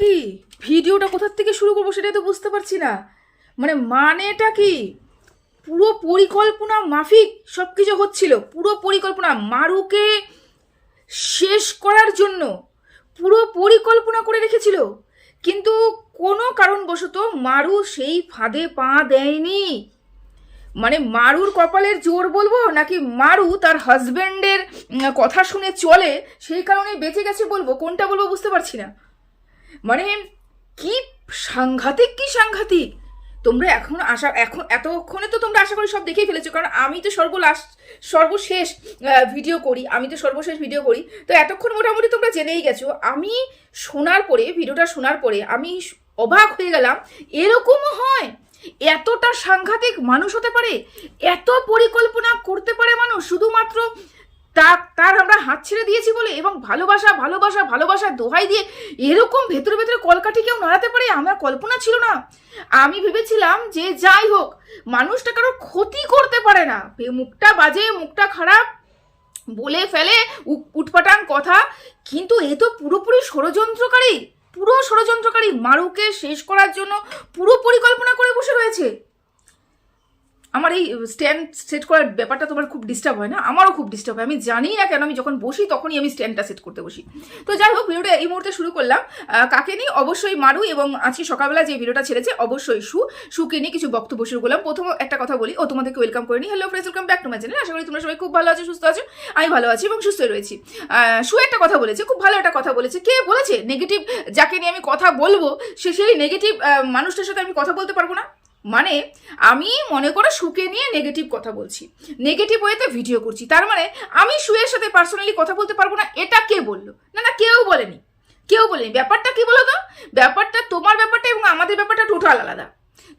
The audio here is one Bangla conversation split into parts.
কি? ভিডিওটা কোথার থেকে শুরু করব সেটাই তো বুঝতে পারছি না। মানে মানেটা কি? পুরো পরিকল্পনা মাফিক সব কিছু হচ্ছিল। পুরো পরিকল্পনা মারুকে শেষ করার জন্য পুরো পরিকল্পনা করে রেখেছিল। কিন্তু কোনো কারণবশত মারু সেই ফাঁদে পা দেয়নি। মানে মারুর কপালের জোর বলব নাকি মারু তার হাজবেন্ডের কথা শুনে চলে? সেই কারণে বেঁচে গেছে বলব। কোনটা বলব বুঝতে পারছি না। মানে কি সাংঘাতিক কি সাংঘাতিক? তোমরা এখন আশা, এখন এতক্ষণে তো তোমরা আশা করি সব দেখেই ফেলেছো, কারণ আমি তো সর্বলাস, সর্বশেষ ভিডিও করি, আমি তো সর্বশেষ ভিডিও করি। তো এতক্ষণ মোটামুটি তোমরা জেনেই গেছো, আমি শোনার পরে ভিডিওটা শোনার পরে আমি অবাক হয়ে গেলাম এরকমও হয়? এতটা সাংঘাতিক মানুষ হতে পারে? এত পরিকল্পনা করতে পারে মানুষ? শুধুমাত্র তা তার আমরা হাত ছেড়ে দিয়েছি বলে এবং ভালোবাসা ভালোবাসা ভালোবাসা দোহাই দিয়ে এরকম ভেতরে ভেতরে কলকাঠি কেউ নাড়াতে পারে আমার কল্পনা ছিল না। আমি ভেবেছিলাম যে যাই হোক, মানুষটা কারোর ক্ষতি করতে পারে না। মুখটা বাজে, মুখটা খারাপ, বলে ফেলে উট- উটপাটাং কথা। কিন্তু এ তো পুরোপুরি ষড়যন্ত্রকারী, পুরো ষড়যন্ত্রকারী মারুকে শেষ করার জন্য পুরো পরিকল্পনা করে বসে রয়েছে। আমার এই স্ট্যান্ড সেট করার ব্যাপারটা তোমার খুব ডিস্টার্ব হয় না? আমারও খুব ডিস্টার্ব হয়। আমি জানি না কেন আমি যখন বসি তখনই আমি স্ট্যান্ডটা সেট করতে বসি। তো যাই হোক, ভিডিওটা এই মুহূর্তে শুরু করলাম। কাকে নিয়ে? অবশ্যই মারু এবং আজকে সকালবেলা যে ভিডিওটা ছেড়েছে, অবশ্যই সু। সুকে নিয়ে কিছু বক্তব্য শুরু করলাম। প্রথম একটা কথা বলি, ও তোমাদেরকে ওয়েলকাম করে নি hello friends welcome back to my channel আশা করি তোমরা সবাই খুব ভালো আছো, সুস্থ আছো। আমি ভালো আছি এবং সুস্থ রয়েছি। সু একটা কথা বলেছে, খুব ভালো একটা কথা বলেছে। কে বলেছে? নেগেটিভ যাকে নিয়ে আমি কথা বলব, সে সেই নেগেটিভ মানুষটার সাথে আমি কথা বলতে পারব না? মানে আমি মনে করো শুকে নিয়ে নেগেটিভ কথা বলছি। নেগেটিভ ওয়েতে ভিডিও করছি। তার মানে আমি শুয়ের সাথে পার্সোনালি কথা বলতে পারব না, এটা কে বলল? না না, কেউ বলেনি। কেউ বলেনি। ব্যাপারটা কি বলো তো ব্যাপারটা তোমার ব্যাপারটা এবং আমাদের ব্যাপারটা টোটাল আলাদা।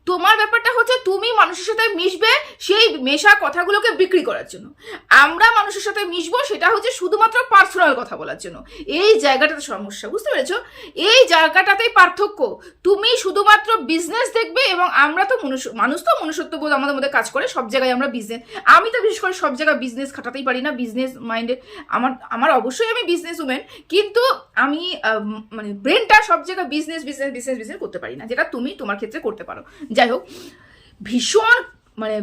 তোমার ব্যাপারটা হচ্ছে তুমি মানুষের সাথে মিশবে সেই মেশা কথাগুলোকে বিক্রি করার জন্য। আমরা মানুষের সাথে মিশবো সেটা হচ্ছে শুধুমাত্র পার্সোনাল কথা বলার জন্য। এই জায়গাটাতে সমস্যা, বুঝতে পেরেছ? এই জায়গাটাতেই পার্থক্য। তুমি শুধুমাত্র বিজনেস দেখবে এবং আমরা তো মানুষ তো মনুষ্যত্ববোধ আমাদের মধ্যে কাজ করে, সব জায়গায় আমরা বিজনেস আমি তো বিশেষ করে সব জায়গায় বিজনেস খাটাতেই পারি না বিজনেস মাইন্ডেড আমার আমার অবশ্যই আমি বিজনেস উমেন কিন্তু আমি মানে ব্রেনটা সব জায়গায় বিজনেস বিজনেস বিজনেস বিজনেস করতে পারি না, যেটা তুমি তোমার ক্ষেত্রে করতে পারো। যাই হোক ভীষণ মানে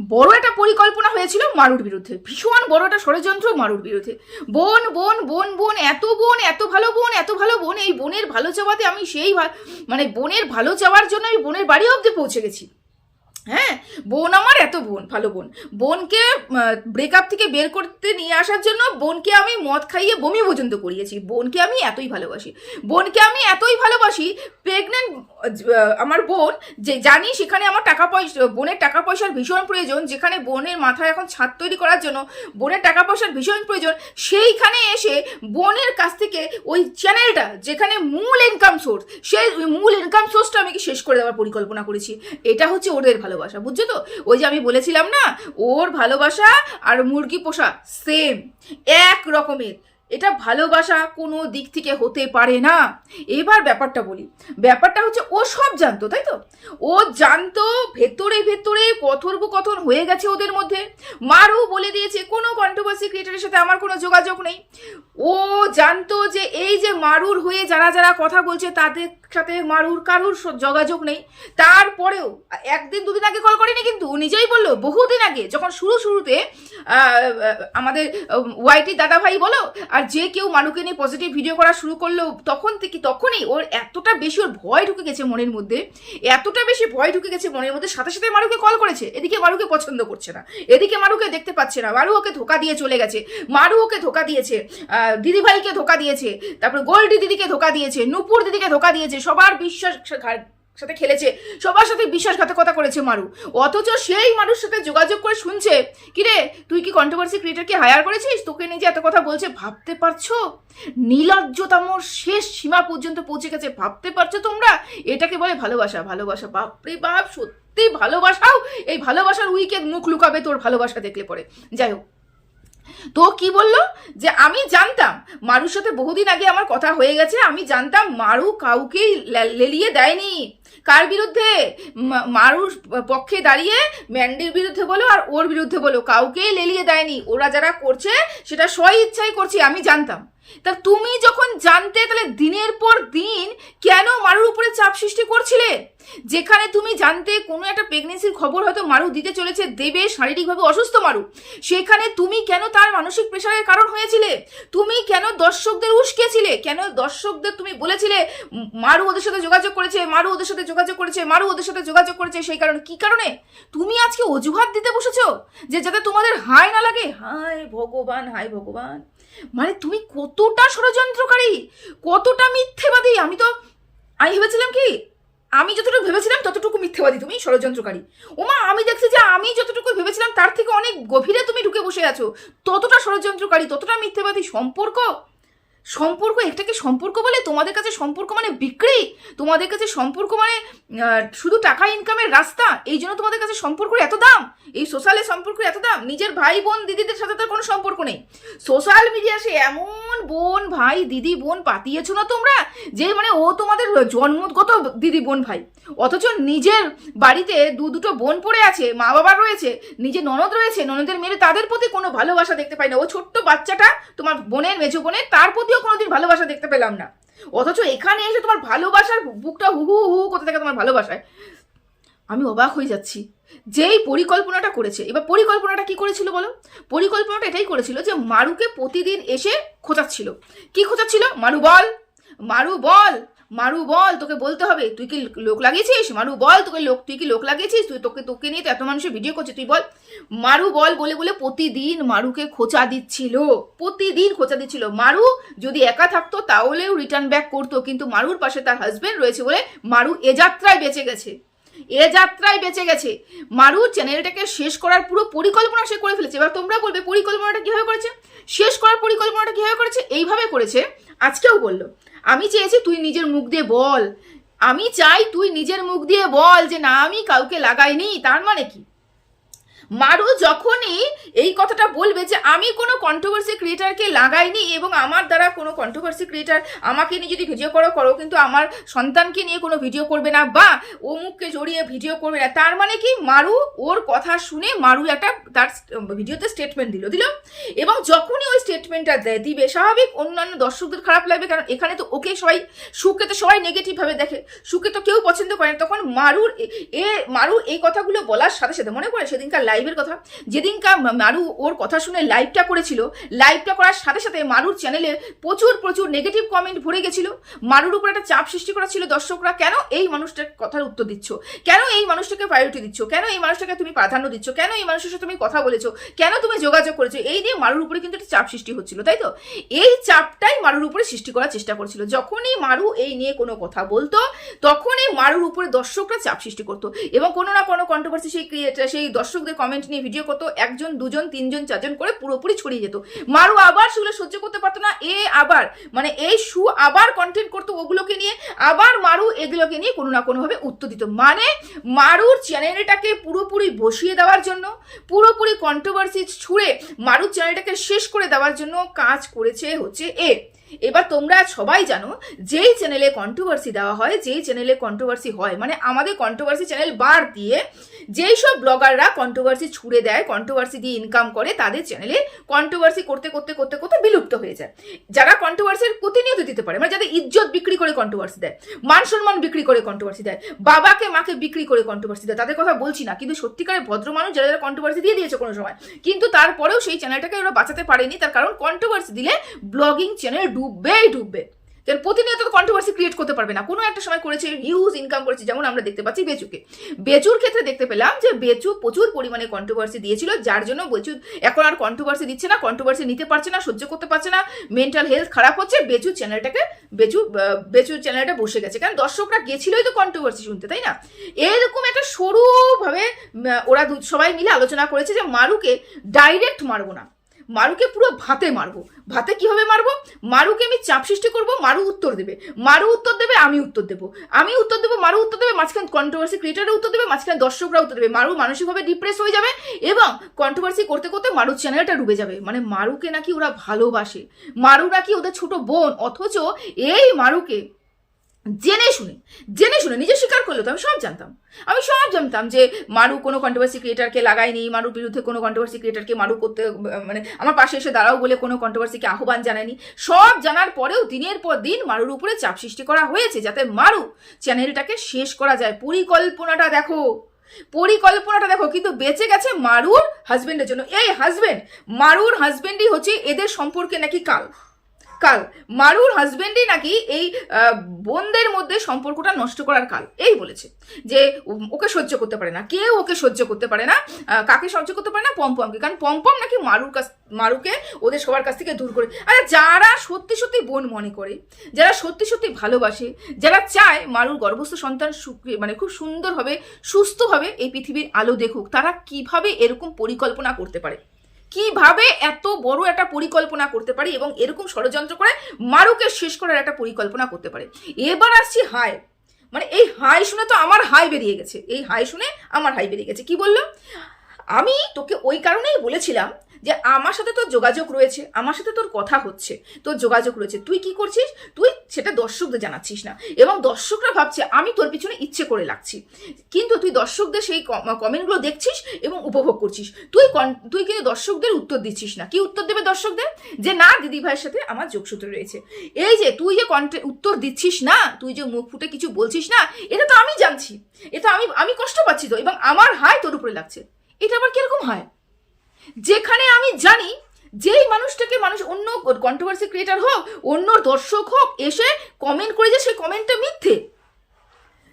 বড় একটা পরিকল্পনা হয়েছিল মারুর বিরুদ্ধে। ভীষণ বড় একটা ষড়যন্ত্র মারুর বিরুদ্ধে। বোন বোন বোন বোন, এত বোন, এত ভালো বোন, এত ভালো বোন, এই বোনের ভালো চাওয়াতে আমি সেই মানে বোনের ভালো চাওয়ার জন্য আমি বোনের বাড়ি অব্দি পৌঁছে গেছি। হ্যাঁ বোন আমার এত বোন, ভালো বোন। বোনকে ব্রেকআপ থেকে বের করতে নিয়ে আসার জন্য বোনকে আমি মদ খাইয়ে বমি পর্যন্ত করিয়েছি। বোনকে আমি এতই ভালোবাসি। বোনকে আমি এতই ভালোবাসি প্রেগনেন্ট আমার বোন, যে জানি সেখানে আমার টাকা পয়সা, বোনের টাকা পয়সার ভীষণ প্রয়োজন, যেখানে বোনের মাথায় এখন ছাদ তৈরি করার জন্য বোনের টাকা পয়সার ভীষণ প্রয়োজন, সেইখানে এসে বোনের কাছ থেকে ওই চ্যানেলটা যেখানে মূল ইনকাম সোর্স সেই মূল ইনকাম সোর্সটা আমি শেষ করে দেওয়ার পরিকল্পনা করেছি? এটা হচ্ছে ওদের ভালোবাসা, বুঝছ তো? ওই যে আমি বলেছিলাম না, ওর ভালোবাসা আর মুরগি পোষা সেম এক রকমের। এটা ভালোবাসা কোনো দিক থেকে হতে পারে না। এবার ব্যাপারটা বলি। ব্যাপারটা হচ্ছে ও সব জানতো, তাই তো? ও জানতো ভেতরে ভেতরে কথোপকথন হয়ে গেছে ওদের মধ্যে। মারু বলে দিয়েছে, কোনো কন্ট্রোভার্সি ক্রিয়েটারের সাথে আমার কোনো যোগাযোগ নেই। ও জানতো যে এই যে মারুর হয়ে যারা যারা কথা বলছে, তাদের সাথে মারুর কারুর যোগাযোগ নেই। তারপরেও, একদিন দুদিন আগে কল করিনি কিন্তু নিজেই বলল, বহুদিন আগে, যখন শুরু শুরুতে আমাদের ওয়াইটি দাদা ভাই বলো, আর যে কেউ মানুকে নিয়ে পজিটিভ ভিডিও করা শুরু করল, তখন থেকে, তখনই ওর এতটা বেশি ওর ভয় ঢুকে গেছে মনের মধ্যে, এতটা বেশি ভয় ঢুকে গেছে মনের মধ্যে, সাথে সাথে মারুকে কল করেছে। এদিকে মারুকে পছন্দ করছে না, এদিকে মারুকে দেখতে পাচ্ছে না, মারু ওকে ধোকা দিয়ে চলে গেছে, মারু ওকে ধোকা দিয়েছে দিদিভাইকে ধোকা দিয়েছে, তারপর গোল্ডি দিদিকে ধোকা দিয়েছে, নূপুর দিদিকে ধোকা দিয়েছে সবার বিশ্বাস সাথে খেলেছে, সবার সাথে বিশ্বাসঘাতকতা করেছে মারু। অথচ সেই মানুষ সাথে যোগাযোগ করে শুনছে, কিরে, তুই কি কন্ট্রোভার্সি ক্রিয়েটারকে হায়ার করেছিস? তোকে নিয়ে যে এত কথা বলছে, ভাবতে পারছ? নীলজ্জতম শেষ সীমা পর্যন্ত পৌঁছে গেছে, ভাবতে পারছ তোমরা? এটাকে বলে ভালোবাসা ভালোবাসা, বাপরে বাপ, সত্যি ভালোবাসাও এই ভালোবাসার উইকে মুখ লুকাবে তোর ভালোবাসা দেখলে পরে। যাই হোক তো কি বলল? যে আমি জানতাম, মারুর সাথে বহুদিন আগে আমার কথা হয়ে গেছে, আমি জানতাম মারু কাউকেই লেলিয়ে দেয়নি। কার বিরুদ্ধে? মারুর পক্ষে দাঁড়িয়ে ম্যান্ডির বিরুদ্ধে বলো আর ওর বিরুদ্ধে বলো, কাউকেই লেলিয়ে দেয়নি। ওরা যারা করছে, সেটা স্ব ইচ্ছাই করছি, আমি জানতাম। তা তুমি যখন জানতে, তাহলে দিনের পর দিন কেন মারুর উপরে চাপ সৃষ্টি করছিলে? যেখানে তুমি জানতে কোনো একটা প্রেগনেন্সির খবর হয়তো মারু দিতে চলেছে, দেবে, শারীরিকভাবে অসুস্থ মারু। সেখানে তুমি কেন তার মানসিক প্রেশারের কারণ হয়েছিলে? তুমি কেন দর্শকদের উস্কেছিলে? কেন দর্শকদের তুমি বলেছিলে, মারু ওদের সাথে যোগাযোগ করেছে, মারু ওদের সাথে যোগাযোগ করেছে, মারু ওদের সাথে যোগাযোগ করেছে, সেই কারণে, কি কারণে? তুমি আজকে অজুহাত দিতে বসেছো যে যাতে তোমাদের হাই না লাগে? হায় ভগবান হায় ভগবান। মানে তুমি কতটা ষড়যন্ত্রকারী? কতটা মিথ্যেবাদী? আমি তো, আমি ভেবেছিলাম কি? আমি যতটুকু ভেবেছিলাম ততটুকু মিথ্যেবাদী, তুমি ষড়যন্ত্রকারী। ওমা, আমি দেখছি যে আমি যতটুকু ভেবেছিলাম তার থেকে অনেক গভীরে তুমি ঢুকে বসে আছো। ততটা ষড়যন্ত্রকারী, ততটা মিথ্যেবাদী সম্পর্ক? সম্পর্ক এটাকে সম্পর্ক বলে? তোমাদের কাছে সম্পর্ক মানে বিক্রি? তোমাদের কাছে সম্পর্ক মানে শুধু টাকা ইনকামের রাস্তা? এই জন্য তোমাদের কাছে সম্পর্কের এত দাম? এই সোশ্যালে সম্পর্কের এত দাম? নিজের ভাই বোন দিদিদের সাথে তার কোনো সম্পর্ক নেই। সোশ্যাল মিডিয়া সে এমন বোন, ভাই, দিদি, বোন পাতিয়েছো না তোমরা? যে মানে ও তোমাদের জন্মগত দিদি, বোন, ভাই। অথচ নিজের বাড়িতে দু দুটো বোন পড়ে আছে, মা বাবা রয়েছে নিজে ননদ রয়েছে, ননদের মেয়ে তাদের প্রতি কোনো ভালোবাসা দেখতে পাই না। ও ছোট্ট বাচ্চাটা তোমার বোনের, মেজো বোনের, তার প্রতিও কোনোদিন ভালোবাসা দেখতে পেলাম না। অথচ এখানে এসে তোমার ভালোবাসার বুকটা হু হু হু করতে থাকে তোমার ভালোবাসায়। আমি অবাক হয়ে যাচ্ছি। যেই পরিকল্পনাটা করেছে, এবার পরিকল্পনাটা কি করেছিল বলো? পরিকল্পনাটা এটাই করেছিল যে মারুকে প্রতিদিন এসে খোঁচাচ্ছিল। কি খোঁচাচ্ছিল? মারু বল! মারু বল! মারু বল, তোকে বলতে হবে। তুই কি লোক লাগিয়েছিস? মারু বল, তোকে লোক, তুই কি লোক লাগিয়েছিস? তুই তোকে তোকে নিয়ে তো এত মানুষের ভিডিও করছে, তুই বল। মারু বল বলে বলে প্রতিদিন মারুকে খোঁচা দিচ্ছিল। প্রতিদিন খোঁচা দিচ্ছিল। মারু যদি একা থাকতো, তাহলেও রিটার্ন ব্যাক করতো। কিন্তু মারুর পাশে তার হাজব্যান্ড রয়েছে বলে মারু এ যাত্রায় বেঁচে গেছে। এ যাত্রায় বেঁচে গেছে। মারু চ্যানেলটাকে শেষ করার পুরো পরিকল্পনা সে করে ফেলেছে। এবার তোমরা বলবে, পরিকল্পনাটা কীভাবে করেছে? শেষ করার পরিকল্পনাটা কীভাবে করেছে? এইভাবে করেছে। আজকেও বলল আমি চেয়েছি তুই নিজের মুখ দিয়ে বল। আমি চাই তুই নিজের মুখ দিয়ে বল যে, না, আমি কাউকে লাগাইনি, তার মানে কি? মারু যখনই এই কথাটা বলবে যে আমি কোনো কন্ট্রোভার্সি ক্রিয়েটারকে লাগাইনি এবং আমার দ্বারা কোনো কন্ট্রোভার্সি ক্রিয়েটার আমাকে নিয়ে যদি ভিডিও করো করো। কিন্তু আমার সন্তানকে নিয়ে কোনো ভিডিও করবে না বা অমুককে জড়িয়ে ভিডিও করবে না। তার মানে কি? মারু ওর কথা শুনে মারু একটা তার ভিডিওতে স্টেটমেন্ট দিল দিল। এবং যখনই ওই স্টেটমেন্টটা দেয় দিবে, স্বাভাবিক অন্যান্য দর্শকদের খারাপ লাগবে কারণ এখানে তো ওকে সবাই, সুখে তো সবাই নেগেটিভভাবে দেখে। সুখে তো কেউ পছন্দ করে না। তখন মারুর এ- মারু এই কথাগুলো বলার সাথে সাথে মনে পড়ে সেদিনকার লাইভের কথা। যেদিনকার মারু ওর কথা শুনে লাইভটা করেছিল। লাইভটা করার সাথে সাথে মারুর চ্যানেলে প্রচুর প্রচুর নেগেটিভ কমেন্ট ভরে গেছিল। মারুর উপর একটা চাপ সৃষ্টি করা ছিল দর্শকরা। কেন এই মানুষটার কথার উত্তর দিচ্ছ? কেন এই মানুষটাকে প্রায়োরিটি দিচ্ছ? কেন এই মানুষটাকে তুমি প্রাধান্য দিচ্ছ? কেন এই মানুষের সাথে তুমি কথা বলেছ? কেন তুমি যোগাযোগ করেছ? এই নিয়ে মারুর উপরে কিন্তু একটা চাপ সৃষ্টি হচ্ছিল, তাই তো? এই চাপটাই মারুর উপরে সৃষ্টি করার চেষ্টা করছিল। যখনই মারু এই নিয়ে কোনো কথা বলতো, তখনই মারুর উপরে দর্শকরা চাপ সৃষ্টি করতো। এবং কোনো না কোনো কন্ট্রোভার্সি সেই ক্রিয়েটার সেই দর্শকদের কমেন্ট নিয়ে ভিডিও করতো। একজন, দুজন তিনজন, চারজন করে পুরোপুরি ছড়িয়ে যেত। মারু আবার সেগুলো সহ্য করতে পারতো না, এ আবার মানে এই সু আবার কন্টেন্ট করতো ওগুলোকে নিয়ে, আবার মারু এগুলোকে নিয়ে কোনো না কোনোভাবে উত্তর দিত। মানে মারুর চ্যানেলটাকে পুরোপুরি বসিয়ে দেওয়ার জন্য, পুরোপুরি কন্ট্রোভার্সি ছুঁড়ে মারুর চ্যানেলটাকে শেষ করে দেওয়ার জন্য কাজ করেছে হচ্ছে এ। এবার তোমরা সবাই জানো, যেই চ্যানেলে কন্ট্রোভার্সি দেওয়া হয়, যেই চ্যানেলে কন্ট্রোভার্সি হয় মানে আমাদের কন্ট্রোভার্সি চ্যানেল বার দিয়ে যেই সব ব্লগাররা কন্ট্রোভার্সি ছুড়ে দেয় কন্ট্রোভার্সি দিয়ে ইনকাম করে, তাদের চ্যানেলে কন্ট্রোভার্সি করতে করতে করতে করতে বিলুপ্ত হয়ে যায়। যারা কন্ট্রোভার্সির প্রতিনিয়ত দিতে পারে মানে যাদের ইজ্জত বিক্রি করে কন্ট্রোভার্সি দেয় মান সম্মান বিক্রি করে কন্ট্রোভার্সি দেয়, বাবাকে, মাকে বিক্রি করে কন্ট্রোভার্সি দেয়, তাদের কথা বলছি না, কিন্তু সত্যিকারের ভদ্র মানুষ যারা যারা কন্ট্রোভার্সি দিয়ে দিয়েছে কোনো সময়, কিন্তু তারপরেও সেই চ্যানেলটাকে ওরা বাঁচাতে পারেনি, তার কারণ কন্ট্রোভার্সি দিলে ব্লগিং চ্যানেল ডুববেই ডুববে। কারণ প্রতিনিয়ত কন্ট্রোভার্সি ক্রিয়েট করতে পারবে না। কোনো একটা সময় করেছে হিউজ ইনকাম করেছে, যেমন আমরা দেখতে পাচ্ছি বেচুকে। বেচুর ক্ষেত্রে দেখতে পেলাম যে বেচু প্রচুর পরিমাণে কন্ট্রোভার্সি দিয়েছিল, যার জন্য বেচু এখন আর কন্ট্রোভার্সি দিচ্ছে না কন্ট্রোভার্সি নিতে পারছে না, সহ্য করতে পারছে না মেন্টাল হেলথ খারাপ হচ্ছে, বেচু চ্যানেলটাকে বেচু বেচুর চ্যানেলটা বসে গেছে। কারণ দর্শকরা গেছিলই তো কন্ট্রোভার্সি শুনতে, তাই না? এরকম একটা সরুভাবে ওরা সবাই মিলে আলোচনা করেছে যে মারুকে ডাইরেক্ট মারবো না। মারুকে পুরো ভাতে মারবো। ভাতে কীভাবে মারবো? মারুকে আমি চাপ সৃষ্টি করব, মারু উত্তর দেবে। মারু উত্তর দেবে, আমি উত্তর দেবো। আমি উত্তর দেবো, মারু উত্তর দেবে, মাঝখানে কন্ট্রোভার্সি ক্রিয়েটাররা উত্তর দেবে, মাঝখানে দর্শকরা উত্তর দেবে। মারু মানসিকভাবে ডিপ্রেস হয়ে যাবে এবং কন্ট্রোভার্সি করতে করতে মারুর চ্যানেলটা ডুবে যাবে। মানে মারুকে নাকি ওরা ভালোবাসে। মারু নাকি ওদের ছোট বোন, অথচ এই মারুকে জেনে শুনে জেনে শুনে, নিজে স্বীকার করল তো আমি সব জানতাম। আমি সব জানতাম যে মারু কোনো কন্ট্রোভার্সি ক্রিয়েটারকে লাগায়নি, মারুর বিরুদ্ধে কোনো কন্ট্রোভার্সি ক্রিয়েটারকে মারু করতে মানে আমার পাশে এসে দাঁড়াও বলে কোনো কন্ট্রোভার্সিকে আহ্বান জানায়নি। সব জানার পরেও দিনের পর দিন মারুর উপরে চাপ সৃষ্টি করা হয়েছে যাতে মারু চ্যানেলটাকে শেষ করা যায়। পরিকল্পনাটা দেখো পরিকল্পনাটা দেখো, কিন্তু বেঁচে গেছে মারুর হাজবেন্ডের জন্য। এই হাজবেন্ড মারুর হাজবেন্ডই হচ্ছে এদের সম্পর্কে নাকি কাল? কাল। মারুর হাজবেন্ডই নাকি এই বোনদের মধ্যে সম্পর্কটা নষ্ট করার কাল। এই বলেছে যে ওকে সহ্য করতে পারে না। কেউ ওকে সহ্য করতে পারে না। কাকে সহ্য করতে পারে না? পম্পমকে। কারণ পম্পম নাকি মারুর কাছ, মারুকে ওদের সবার কাছ থেকে দূর করে আরে যারা সত্যি সত্যি বোন মনে করে, যারা সত্যি সত্যি ভালোবাসে, যারা চায় মারুর গর্ভস্থ সন্তান মানে খুব সুন্দরভাবে, সুস্থভাবে এই পৃথিবীর আলো দেখুক, তারা কীভাবে এরকম পরিকল্পনা করতে পারে? কীভাবে এত বড় একটা পরিকল্পনা করতে পারে এবং এরকম ষড়যন্ত্র করে মারুকে শেষ করার একটা পরিকল্পনা করতে পারে? এবার আসছি হায় মানে এই হাই শুনে তো আমার হাই বেরিয়ে গেছে। এই হাই শুনে আমার হাই বেরিয়ে গেছে। কি বলল? আমি তোকে ওই কারণেই বলেছিলাম যে আমার সাথে তোর যোগাযোগ রয়েছে, আমার সাথে তোর কথা হচ্ছে, তোর যোগাযোগ রয়েছে। তুই কি করছিস? তুই সেটা দর্শকদের জানাচ্ছিস না। এবং দর্শকরা ভাবছে, আমি তোর পিছনে ইচ্ছে করে লাগছি। কিন্তু তুই দর্শকদের সেই কমেন্টগুলো দেখছিস এবং উপভোগ করছিস। তুই তুই কিন্তু দর্শকদের উত্তর দিচ্ছিস না। কি উত্তর দেবে দর্শকদের? যে না, দিদি ভাইয়ের সাথে আমার যোগসূত্র রয়েছে। এই যে তুই যে কন্টে, উত্তর দিচ্ছিস না, তুই যে মুখ ফুটে কিছু বলছিস না, এটা তো আমি জানছি। এটা আমি আমি কষ্ট পাচ্ছি তো এবং আমার হাই তোর উপরে লাগছে। এটা আবার কীরকম হয়? যেখানে আমি জানি, যেই মানুষটাকে মানুষ অন্য কন্ট্রোভার্সি ক্রিয়েটার হোক, অন্য দর্শক হোক, এসে কমেন্ট করে যে সেই কমেন্টটা মিথ্যে।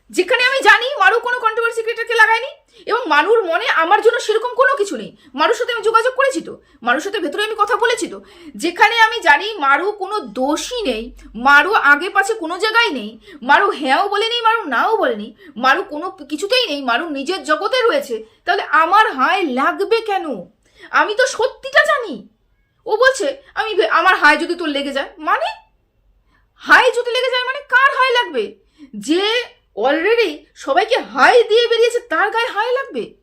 যেখানে আমি জানি মারু কোনো কন্ট্রোভার্সি ক্রিয়েটারকে লাগায়নি। এবং মারুর মনে আমার জন্য সেরকম কোনো কিছু নেই। মারুর সাথে আমি যোগাযোগ করেছি তো? মারুর সাথে ভেতরে আমি কথা বলেছি তো? যেখানে আমি জানি মারু কোনো দোষই নেই, মারু আগে পাছে কোনো জায়গায় নেই, মারু হ্যাঁও বলেনি মারু নাও বলেনি মারু কোনো কিছুতেই নেই, মারু নিজের জগতে রয়েছে। তাহলে আমার হায় লাগবে কেন? আমি তো সত্যিটা জানি। ও বলছে, আমি আমার হায় যদি তোর লেগে যায় মানে? হাই যদি লেগে যায় মানে কার হাই লাগবে? যে অলরেডি সবাইকে হাই দিয়ে বেরিয়েছে, তার গায়ে হাই লাগবে?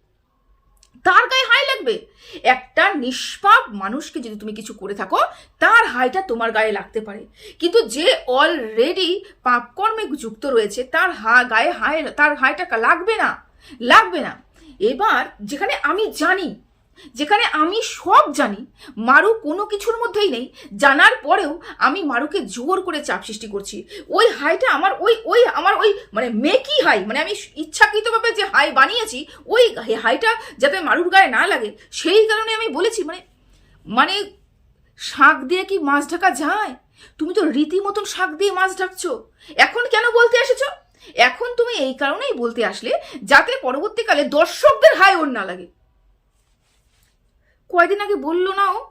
তার গায়ে হাই লাগবে? একটা নিষ্পাপ মানুষকে যদি তুমি কিছু করে থাকো, তার হাইটা তোমার গায়ে লাগতে পারে। কিন্তু যে অলরেডি পাপকর্মে যুক্ত রয়েছে, তার হা, গায়ে হাই, তার হাইটা লাগবে না। লাগবে না। এবার যেখানে আমি জানি যেখানে আমি সব জানি, মারু কোনো কিছুর মধ্যেই নেই। জানার পরেও আমি মারুকে জোর করে চাপ সৃষ্টি করছি। ওই হাইটা আমার ওই ওই আমার ওই মানে মেকি হাই মানে আমি ইচ্ছাকৃতভাবে যে হাই বানিয়েছি, ওই হাইটা যাতে মারুর গায়ে না লাগে। সেই কারণে আমি বলেছি মানে মানে শাক দিয়ে কি মাছ ঢাকা যায়? তুমি তো রীতিমতন শাক দিয়ে মাছ ঢাকছো। এখন কেন বলতে এসেছ? এখন তুমি এই কারণেই বলতে আসলে যাতে পরবর্তীকালে দর্শকদের হাই ওর না লাগে। কয়দিন আগে বলল না ও?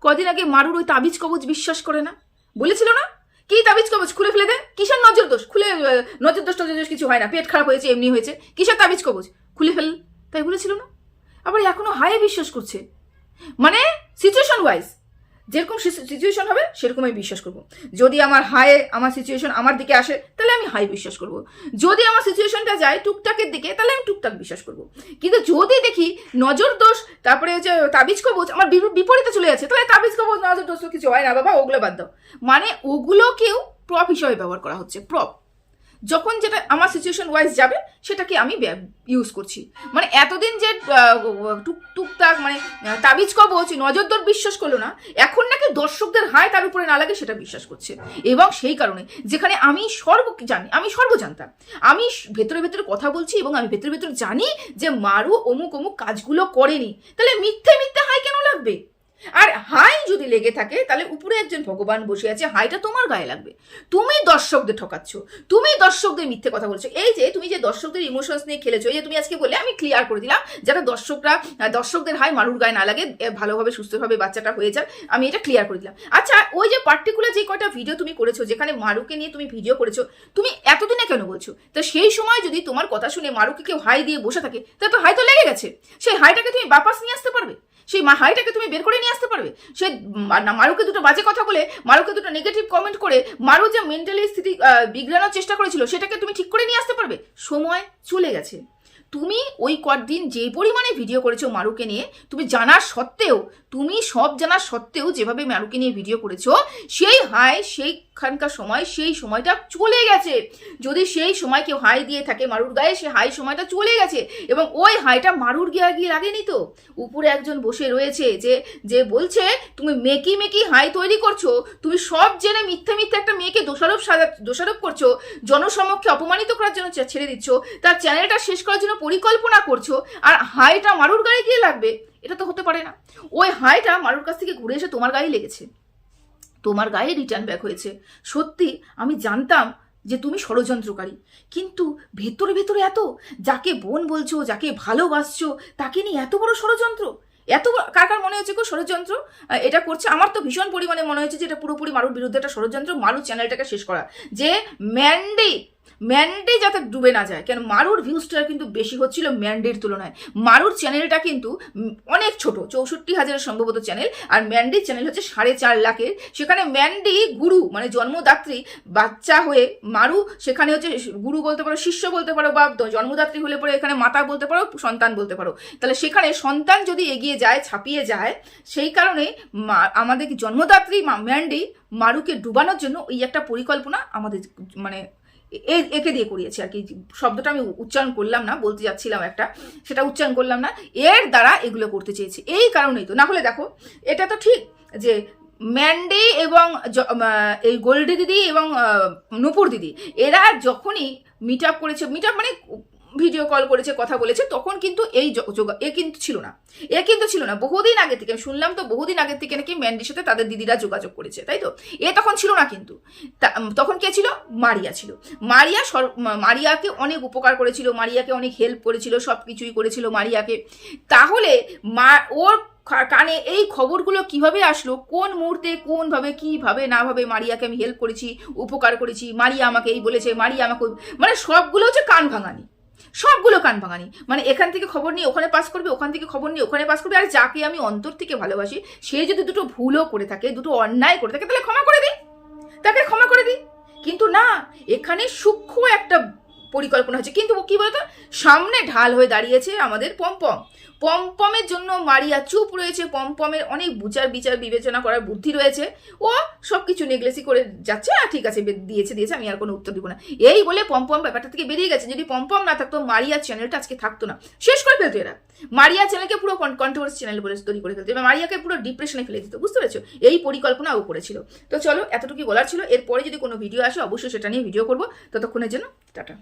কদিন আগে মারুর ওই তাবিজ কবজ বিশ্বাস করে না? বলেছিল না? কি তাবিজ কবজ? খুলে ফেলে দে। কিসের নজর দোষ? খুলে নজর দোষ নজর দোষ কিছু হয় না। পেট খারাপ হয়েছে, এমনি হয়েছে। কিসের তাবিজ কবজ? খুলে ফেল। তাই বলেছিল না? আবার এখনও হায়ে বিশ্বাস করছে। মানে সিচুয়েশন ওয়াইজ যেরকম সিচুয়েশন হবে সেরকম আমি বিশ্বাস করব। যদি আমার হায়ে আমার সিচুয়েশন আমার দিকে আসে, তাহলে আমি হাই বিশ্বাস করব। যদি আমার সিচুয়েশনটা যায় টুকটাকের দিকে, তাহলে আমি টুকটাক বিশ্বাস করব। কিন্তু যদি দেখি নজর দোষ, তারপরে হচ্ছে তাবিজ কবচ আমার বিপরীতে চলে যাচ্ছে, তাহলে তাবিজ কবচ নজর দোষ কিছু হয় না, বাবা, ওগুলো বাদ দাও। মানে ওগুলোকেও প্রপ হিসাবে ব্যবহার করা হচ্ছে প্রপ যখন যেটা আমার সিচুয়েশন ওয়াইজ যাবে, সেটাকে আমি ইউজ করছি। মানে এতদিন যে টুক, টুকটাক মানে তাবিজ কবচ নজর দর বিশ্বাস করল না, এখন নাকি দর্শকদের হায় তার উপরে না লাগে সেটা বিশ্বাস করছে। এবং সেই কারণে যেখানে আমি সর্ব জানি, আমি সর্ব জানতাম আমি ভেতরে ভেতরে কথা বলছি এবং আমি ভেতরে ভেতরে জানি যে মারু অমুক অমুক কাজগুলো করেনি। তাহলে মিথ্যে মিথ্যে হাই কেন লাগবে? আর হাই যদি লেগে থাকে, তাহলে উপরে একজন ভগবান বসে আছে, হাইটা তোমার গায়ে লাগবে। তুমি দর্শকদের ঠকাচ্ছ, তুমি দর্শকদের মিথ্যে কথা বলছো। এই যে তুমি যে দর্শকদের ইমোশনস নিয়ে খেলেছো, এই যে তুমি আজকে বলে আমি ক্লিয়ার করে দিলাম, যাতে দর্শকরা দর্শকদের হাই মারুর গায়ে না লাগে ভালোভাবে, সুস্থভাবে বাচ্চাটা হয়ে যায় আমি এটা ক্লিয়ার করে দিলাম। আচ্ছা ওই যে পার্টিকুলার যে কয়টা ভিডিও তুমি করেছ, যেখানে মারুকে নিয়ে তুমি ভিডিও করেছ, তুমি এতদিনে কেন বলছো? তো সেই সময় যদি তোমার কথা শুনে মারুকে কেউ হাই দিয়ে বসে থাকে তা তো হাই তো লেগে গেছে। সেই হাইটাকে তুমি বাপাস নিয়ে আসতে পারবে? সেই হাইটাকে তুমি বের করে নিয়ে আসতে পারবে? সে মারুকে দুটো বাজে কথা বলে, মারুকে দুটো নেগেটিভ কমেন্ট করে, মারু যে মেন্টালি স্থিতি বিগড়ানোর চেষ্টা করেছিল, সেটাকে তুমি ঠিক করে নিয়ে আসতে পারবে। সময় চলে গেছে। তুমি ওই কদিন যে পরিমাণে ভিডিও করেছ মারুকে নিয়ে, তুমি জানার সত্ত্বেও, তুমি সব জানার সত্ত্বেও যেভাবে মারুকে নিয়ে ভিডিও করেছ, সেই হাই সেই এখানকার সময় সেই সময়টা চলে গেছে। যদি সেই সময় কেউ হাই দিয়ে থাকে মারুর গায়ে, সে হাই সময়টা চলে গেছে এবং ওই হাইটা মারুর গিয়ে গিয়ে লাগেনি তো? উপরে একজন বসে রয়েছে যে যে বলছে, তুমি মেকি মেকি হাই তৈরি করছ, তুমি সব জেনে মিথ্যে মিথ্যে একটা মেয়েকে দোষারোপ সাজা, দোষারোপ করছ, জনসমক্ষে অপমানিত করার জন্য ছেড়ে দিচ্ছ, তার চ্যানেলটা শেষ করার জন্য পরিকল্পনা করছ, আর হাইটা মারুর গায়ে গিয়ে লাগবে। এটা তো হতে পারে না। ওই হাইটা মারুর কাছ থেকে ঘুরে এসে তোমার গায়ে লেগেছে। তোমার গায়ে রিটার্ন ব্যাক হয়েছে। সত্যি, আমি জানতাম যে তুমি ষড়যন্ত্রকারী। কিন্তু ভেতরে ভেতরে এত, যাকে বোন বলছো, যাকে ভালোবাসছো, তাকে নিয়ে এত বড় ষড়যন্ত্র? এত কার কার মনে হচ্ছে গো ষড়যন্ত্র? এটা করছে আমার তো ভীষণ পরিমাণে মনে হয়েছে যে এটা পুরোপুরি মারুর বিরুদ্ধে একটা ষড়যন্ত্র। মারুর চ্যানেলটাকে শেষ করা। যে ম্যান্ডে ম্যান্ডে যাতে ডুবে না যায়, কেন মারুর ভিউজটা কিন্তু বেশি হচ্ছিল ম্যান্ডের তুলনায়। মারুর চ্যানেলটা কিন্তু অনেক ছোট, চৌষট্টি হাজারের সম্ভবত চ্যানেল আর ম্যান্ডির চ্যানেল হচ্ছে সাড়ে চার লাখের। সেখানে ম্যান্ডি গুরু মানে জন্মদাত্রী, বাচ্চা হয়ে মারু, সেখানে হচ্ছে গুরু বলতে পারো, শিষ্য বলতে পারো, বা জন্মদাত্রী হলে পরে এখানে মাতা বলতে পারো, সন্তান বলতে পারো। তাহলে সেখানে সন্তান যদি এগিয়ে যায়, ছাপিয়ে যায়, সেই কারণে আমাদের জন্মদাত্রী ম্যান্ডি মারুকে ডুবানোর জন্য ওই একটা পরিকল্পনা আমাদের মানে একে দিয়ে করিয়েছি আর কি। শব্দটা আমি উচ্চারণ করলাম না, বলতে যাচ্ছিলাম একটা। সেটা উচ্চারণ করলাম না। এর দ্বারা এগুলো করতে চেয়েছি। এই কারণেই তো। না হলে দেখো, এটা তো ঠিক যে ম্যান্ডে এবং এই গোল্ডি দিদি এবং নূপুর দিদি, এরা যখনই মিট আপ করেছে মিট আপ মানে ভিডিও কল করেছে, কথা বলেছে, তখন কিন্তু এই যোগা- এ কিন্তু ছিল না। এ কিন্তু ছিল না। বহুদিন আগে থেকে শুনলাম তো বহুদিন আগে থেকে নাকি ম্যান্ডির সাথে তাদের দিদিরা যোগাযোগ করেছে, তাই তো? এ তখন ছিল না কিন্তু। তখন কে ছিল? মারিয়া ছিল। মারিয়া সর- মারিয়াকে অনেক উপকার করেছিল, মারিয়াকে অনেক হেল্প করেছিল সব কিছুই করেছিল মারিয়াকে। তাহলে মা, ওর কানে এই খবরগুলো কীভাবে আসলো? কোন মুহূর্তে, কোনভাবে, কীভাবে না ভাবে মারিয়াকে আমি হেল্প করেছি, উপকার করেছি? মারিয়া আমাকে এই বলেছে, মারিয়া আমাকে মানে সবগুলো হচ্ছে কান ভাঙানি। সবগুলো কান ভাঙানি। মানে এখান থেকে খবর নিয়ে ওখানে পাস করবে, ওখান থেকে খবর নিয়ে ওখানে পাস করবে। আর যাকে আমি অন্তর থেকে ভালোবাসি, সে যদি দুটো ভুলও করে থাকে, দুটো অন্যায় করে থাকে, তাহলে ক্ষমা করে দি তাকে ক্ষমা করে দিই। কিন্তু না, এখানে সূক্ষ্ম একটা পরিকল্পনা হচ্ছে। কিন্তু কি বলতো? সামনে ঢাল হয়ে দাঁড়িয়েছে আমাদের পম্পম। পম্পমের জন্য মারিয়া চুপ রয়েছে। পম্পমের অনেক বিচার বিচার, বিবেচনা করার বুদ্ধি রয়েছে। ও সব কিছু নেগলেসি করে যাচ্ছে আর ঠিক আছে দিয়েছে দিয়েছে, আমি আর কোনো উত্তর দিব না। এই বলে পম্পম ব্যাপারটা থেকে বেরিয়ে গেছে। যদি পম্পম না থাকতো মারিয়ার চ্যানেলটা আজকে থাকতো না। শেষ করে ফেলতো এরা। মারিয়া চ্যানেলকে পুরো কন্ট্রোভার্সি চ্যানেল বলে তৈরি করে ফেলতো। এবার মারিয়াকে পুরো ডিপ্রেশনে ফেলে দিত। বুঝতে পেরেছ? এই পরিকল্পনা ও করেছিল। তো চলো এতটুকু বলার ছিল। এরপরে যদি কোনো ভিডিও আসে, অবশ্যই সেটা নিয়ে ভিডিও করব। ততক্ষণের জন্য, টাটা।